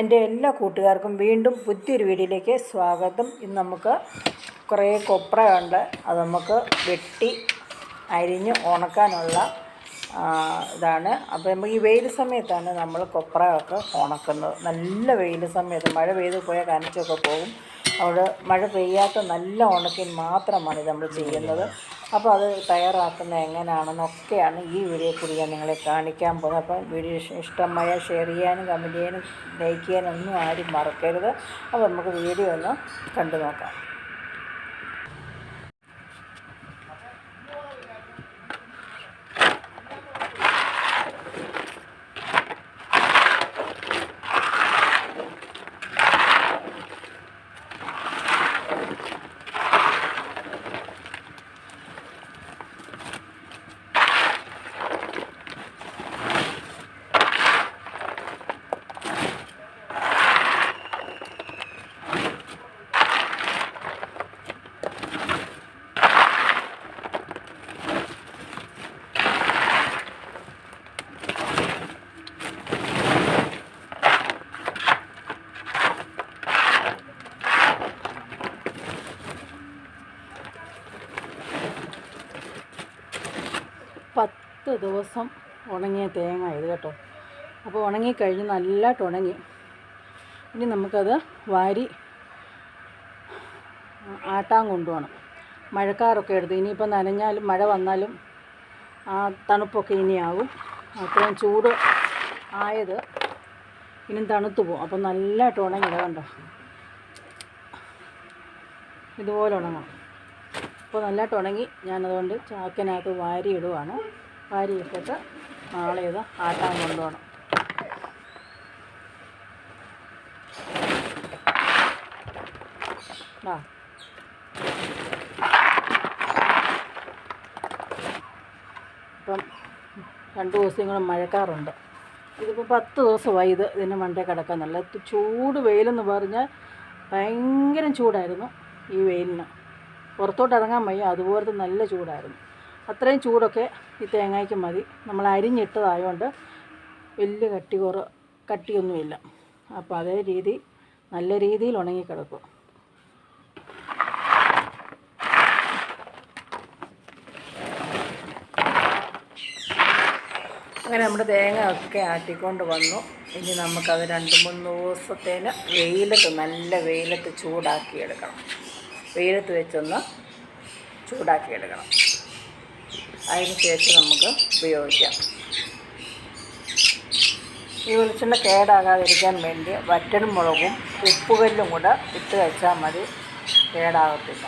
എന്റെ എല്ലാ കൂട്ടുകാർക്കും വീണ്ടും പുതിയൊരു വീഡിയോയിലേക്ക് സ്വാഗതം. ഇന്ന് നമുക്ക് കുറേ കൊപ്രയുണ്ട് അത് നമുക്ക് വെട്ടി അരിഞ്ഞ് ഉണക്കാനുള്ള ഇതാണ്. അപ്പോൾ നമുക്ക് ഈ വെയിൽ സമയത്താണ് നമ്മൾ കൊപ്രയൊക്കെ ഉണക്കുന്നത്. നല്ല വെയിൽ സമയത്ത് മഴ പെയ്ത് പോയാൽ കനച്ചൊക്കെ പോകും. അവിടെ മഴ പെയ്യാത്ത നല്ല ഉണക്കിൽ മാത്രമാണ് നമ്മൾ ചെയ്യുന്നത്. അപ്പോൾ അത് തയ്യാറാക്കുന്നത് എങ്ങനെയാണെന്നൊക്കെയാണ് ഈ വീഡിയോ കൂടി ഞാൻ നിങ്ങളെ കാണിക്കാൻ പോകുന്നത്. അപ്പോൾ വീഡിയോ ഇഷ്ടമായ ഷെയർ ചെയ്യാനും കമന്റ് ചെയ്യാനും ലൈക്ക് ചെയ്യാനും ഒന്നും ആരും മറക്കരുത്. അപ്പോൾ നമുക്ക് വീഡിയോ ഒന്ന് കണ്ടു നോക്കാം. പത്ത് ദിവസം ഉണങ്ങിയ തേങ്ങ ഇത് കേട്ടോ. അപ്പോൾ ഉണങ്ങിക്കഴിഞ്ഞ് നല്ലതായിട്ട് ഉണങ്ങി. ഇനി നമുക്കത് വാരി ആട്ടാൻ കൊണ്ടുപോകണം. മഴക്കാറൊക്കെ എടുത്ത് ഇനിയിപ്പോൾ നനഞ്ഞാലും മഴ വന്നാലും ആ തണുപ്പൊക്കെ ഇനിയാവും അത്രയും ചൂട് ആയത് ഇനി തണുത്തു പോകും. അപ്പോൾ നല്ലതായിട്ട് ഉണങ്ങിയത് കണ്ടോ. ഇതുപോലെ ഉണങ്ങണം. അപ്പോൾ നല്ലതായിട്ട് ഉണങ്ങി ഞാനതുകൊണ്ട് ചാക്കിനകത്ത് വാരി ഇടുവാണ് വാരി ഇട്ടിട്ട് നാളെ ഇത് ആട്ടാൻ കൊണ്ടുപോകണം. ഇപ്പം രണ്ട് കൂടെ മഴക്കാറുണ്ട്. ഇതിപ്പോൾ പത്ത് ദിവസമായി ഇത് ഇതിന്റെ മണ്ടേ കിടക്കാൻ നല്ല ചൂട് വെയിലെന്ന് പറഞ്ഞാൽ ഭയങ്കര ചൂടായിരുന്നു ഈ വെയിലിന്. പുറത്തോട്ട് ഇറങ്ങാൻ വയ്യ. അതുപോലത്തെ നല്ല ചൂടായിരുന്നു. അത്രയും ചൂടൊക്കെ ഈ തേങ്ങയ്ക്ക് മതി. നമ്മൾ അരിഞ്ഞിട്ടതായതുകൊണ്ട് വലിയ കട്ടി കുറ കട്ടിയൊന്നുമില്ല. അപ്പോൾ അതേ രീതി നല്ല രീതിയിൽ ഉണങ്ങിക്കിടക്കും. അങ്ങനെ നമ്മുടെ തേങ്ങ ഒക്കെ ആട്ടിക്കൊണ്ട് വന്നു. ഇനി നമുക്കത് രണ്ട് മൂന്ന് ദിവസത്തേന് വെയിലത്ത് നല്ല വെയിലത്ത് ചൂടാക്കി എടുക്കണം വെയിലത്ത് വെച്ചൊന്ന് ചൂടാക്കി എടുക്കണം അതിന് ശേഷം നമുക്ക് ഉപയോഗിക്കാം. ഈ വെളിച്ചെണ്ണ കേടാകാതിരിക്കാൻ വേണ്ടി വറ്റനും മുളകും ഉപ്പുകല്ലും കൂടെ ഇട്ട് വെച്ചാൽ മതി കേടാകത്തില്ല